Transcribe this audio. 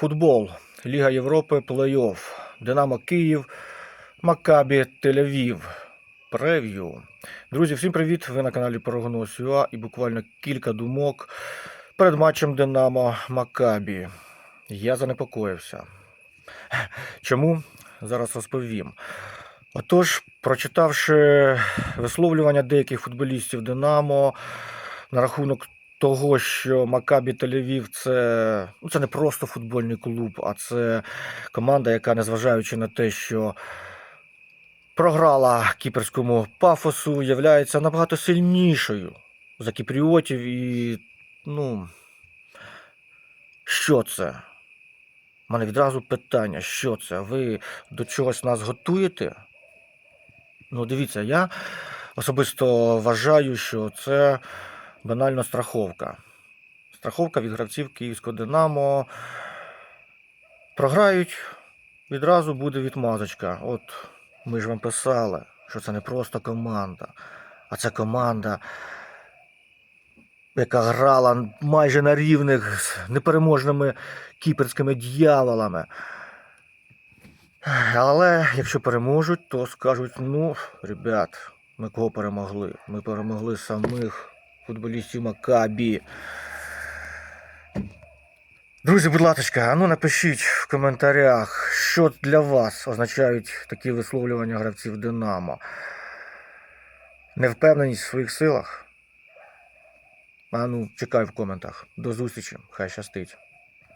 Футбол. Ліга Європи, плей-офф. Динамо Київ, Макабі Тель-Авів. Прев'ю. Друзі, всім привіт! Ви на каналі Прогноз ЮА і буквально кілька думок перед матчем Динамо Макабі. Я занепокоївся. Чому? Зараз розповім. Отож, прочитавши висловлювання деяких футболістів Динамо на рахунок того, що Макабі Тель-Авів це, ну, це не просто футбольний клуб, а це команда, яка, незважаючи на те, що програла кіперському пафосу, являється набагато сильнішою за кіпріотів і. Ну. Що це? У мене відразу питання, що це? Ви до чогось нас готуєте? Ну, дивіться, я особисто вважаю, що це банально страховка. Страховка від гравців Київського Динамо. Програють, відразу буде відмазочка. От ми ж вам писали, що це не просто команда, а це команда, яка грала майже на рівних з непереможними кіперськими дьяволами. Але якщо переможуть, то скажуть: ну, ребят, ми кого перемогли? Ми перемогли самих футболістів Макабі. Друзі, будь ласка, ану ну напишіть в коментарях, що для вас означають такі висловлювання гравців Динамо. Невпевненість в своїх силах. А ну, чекаю в коментах. До зустрічі, хай щастить.